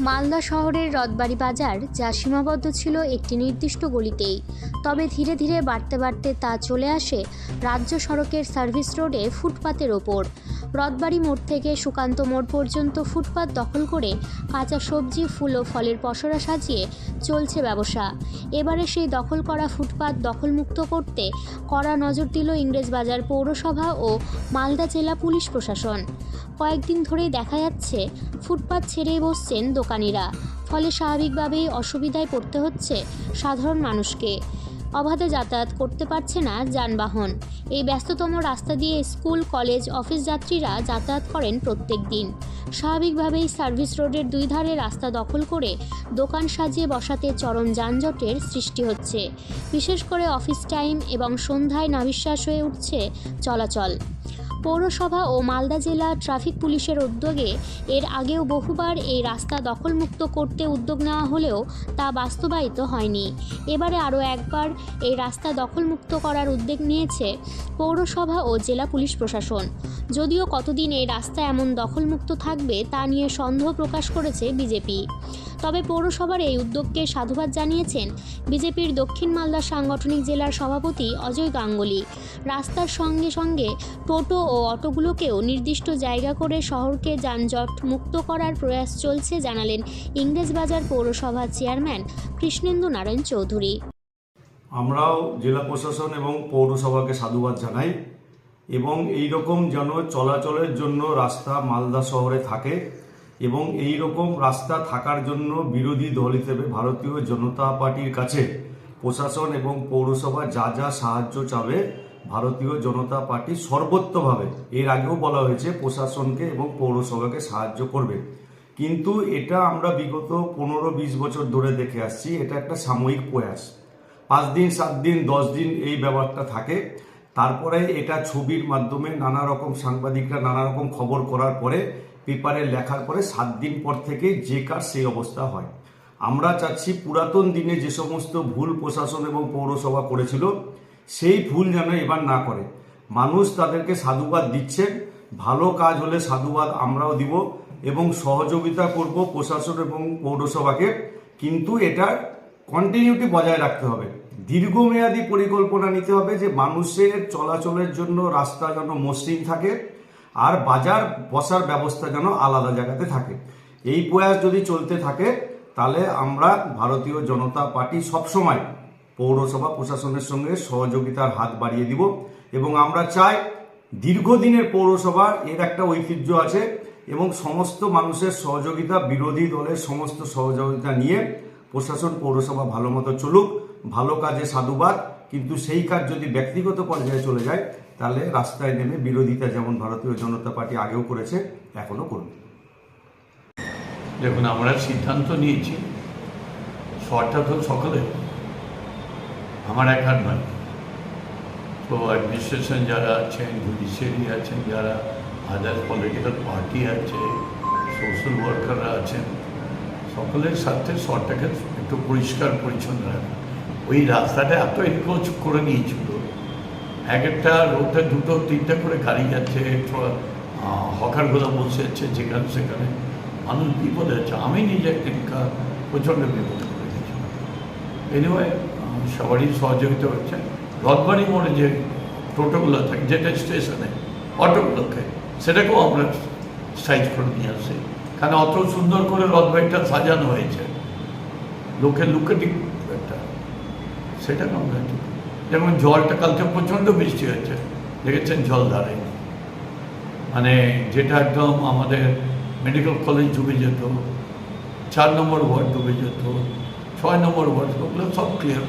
মালদা শহরের রথবাড়ি বাজার, যা সীমাবদ্ধ ছিল একটি নির্দিষ্ট গলিতেই। তবে ধীরে ধীরে বাড়তে বাড়তে তা চলে আসে রাজ্য সড়কের সার্ভিস রোডে ফুটপাতের ওপর। রথবাড়ি মোড় থেকে সুকান্ত মোড় পর্যন্ত ফুটপাত দখল করে কাঁচা সবজি, ফুল ও ফলের পসরা সাজিয়ে চলছে ব্যবসা। এবারে সেই দখল করা ফুটপাত দখলমুক্ত করতে কড়া নজর দিল ইংরেজবাজার পৌরসভা ও মালদা জেলা পুলিশ প্রশাসন। কয়েকদিন ধরেই দেখা যাচ্ছে, ফুটপাত ছেড়েই বসছেন দোকানিরা। ফলে স্বাভাবিকভাবেই অসুবিধায় পড়তে হচ্ছে সাধারণ মানুষকে। অবাধে যাতায়াত করতে পারছে না যানবাহন। এই ব্যস্ততম রাস্তা দিয়ে স্কুল, কলেজ, অফিস যাত্রীরা যাতায়াত করেন প্রত্যেক দিন স্বাভাবিকভাবেই সার্ভিস রোডের দুই ধারে রাস্তা দখল করে দোকান সাজিয়ে বসাতে চরম যানজটের সৃষ্টি হচ্ছে। বিশেষ করে অফিস টাইম এবং সন্ধ্যায় নাবিশ্বাস হয়ে উঠছে চলাচল। পৌরসভা ও মালদা জেলা ট্রাফিক পুলিশের উদ্যোগে এর আগেও বহুবার এই রাস্তা দখলমুক্ত করতে উদ্যোগ নেওয়া হলেও তা বাস্তবায়িত হয়নি। এবারে আরও একবার এই রাস্তা দখলমুক্ত করার উদ্যোগ নিয়েছে পৌরসভা ও জেলা পুলিশ প্রশাসন। যদিও কতদিন এই রাস্তা এমন দখলমুক্ত থাকবে তা নিয়ে সন্দেহ প্রকাশ করেছে বিজেপি। তবে পৌরসভার এই উদ্যোগকে সাধুবাদ জানিয়েছেন বিজেপির দক্ষিণ মালদা সাংগঠনিক জেলার সভাপতি অজয় গাঙ্গুলি। রাস্তার সঙ্গে সঙ্গে টোটো ও অটোগুলোকেও নির্দিষ্ট জায়গা করে শহরকে যানজট মুক্ত করার প্রয়াস চলছে, জানালেন ইংরেজবাজার পৌরসভার চেয়ারম্যান কৃষ্ণেন্দু নারায়ণ চৌধুরী। আমরাও জেলা প্রশাসন এবং পৌরসভাকে সাধুবাদ জানাই এবং এই রকম যেন চলাচলের জন্য রাস্তা মালদা শহরে থাকে এবং এই রকম রাস্তা থাকার জন্য বিরোধী দল হিসেবে ভারতীয় জনতা পার্টির কাছে প্রশাসন এবং পৌরসভা যা যা সাহায্য চাবে ভারতীয় জনতা পার্টি সর্বোত্তভাবে। এর আগেও বলা হয়েছে প্রশাসনকে এবং পৌরসভাকে সাহায্য করবে। কিন্তু এটা আমরা বিগত পনেরো বিশ বছর ধরে দেখে আসছি, এটা একটা সাময়িক প্রয়াস। পাঁচ দিন, সাত দিন, দশ দিন এই ব্যাপারটা থাকে। তারপরে এটা ছবির মাধ্যমে নানা রকম সাংবাদিকরা নানা রকম খবর করার পরে পেপারে লেখার পরে সাত দিন পর থেকে যে কার সেই অবস্থা হয়। আমরা চাচ্ছি পুরাতন দিনে যে সমস্ত ভুল প্রশাসন এবং পৌরসভা করেছিল, সেই ভুল যেন এবার না করে। মানুষ তাদেরকে সাধুবাদ দিচ্ছে, ভালো কাজ হলে সাধুবাদ আমরাও দিব এবং সহযোগিতা করব প্রশাসন এবং পৌরসভাকে, কিন্তু এটার কন্টিনিউটি বজায় রাখতে হবে। দীর্ঘমেয়াদী পরিকল্পনা নিতে হবে যে মানুষের চলাচলের জন্য রাস্তা যেন মসৃণ থাকে আর বাজার বসার ব্যবস্থা যেন আলাদা জায়গাতে থাকে। এই প্রয়াস যদি চলতে থাকে, তাহলে আমরা ভারতীয় জনতা পার্টি সবসময় পৌরসভা প্রশাসনের সঙ্গে সহযোগিতার হাত বাড়িয়ে দিব এবং আমরা চাই দীর্ঘদিনের পৌরসভা এর একটা ঐতিহ্য আছে এবং সমস্ত মানুষের সহযোগিতা, বিরোধী দলের সমস্ত সহযোগিতা নিয়ে প্রশাসন পৌরসভা ভালো মতো চলুক, ভালো কাজে সাধুবাদ। কিন্তু সেই কাজ যদি ব্যক্তিগত পর্যায়ে চলে যায়, তাহলে রাস্তায় নেমে বিরোধিতা যেমন ভারতীয় জনতা পার্টি আগেও করেছে, এখনও করবে। দেখুন, আমরা সিদ্ধান্ত নিয়েছি, শহরটা তো সকলে আমার একার নয় তো অ্যাডমিনিস্ট্রেশন যারা আছেন জুডিশিয়ারি আছেন, যারা আদার পলিটিক্যাল পার্টি আছে সোশ্যাল ওয়ার্কাররা আছেন, সকলের সাথে শহরটাকে একটু পরিষ্কার, পরিচ্ছন্ন রাখা। ওই রাস্তাটা এত এনক্রোচ করে নিয়েছিল। এক একটা রোডে দুটো, তিনটে করে গাড়ি যাচ্ছে হকার হকারগুলো বসে যাচ্ছে যেখানে সেখানে মানুষ বিপদে আছে। আমি নিজে একটা প্রচণ্ড বিপদে পড়ে গেছি। এনিওয়ে সবারই সহযোগিতা হচ্ছে। রথবাড়ি মোড়ে যে টোটোগুলো থাকে, যেটা স্টেশনে অটোগুলোকে, সেটাকেও আমরা সাইজ করে নিয়ে আসি। কারণ অত সুন্দর করে রথবাড়িটা সাজানো হয়েছে। লোকের লুকেটিং একটা সেটাকে আমরা যেমন জলটা কালকে প্রচণ্ড বৃষ্টি হয়েছে, দেখেছেন জল দাঁড়ায়নি। মানে যেটা একদম আমাদের মেডিকেল কলেজ ডুবে যেত, চার নম্বর ওয়ার্ড ডুবে যেত, ছয় নম্বর ওয়ার্ড ওগুলো সব ক্লিয়ার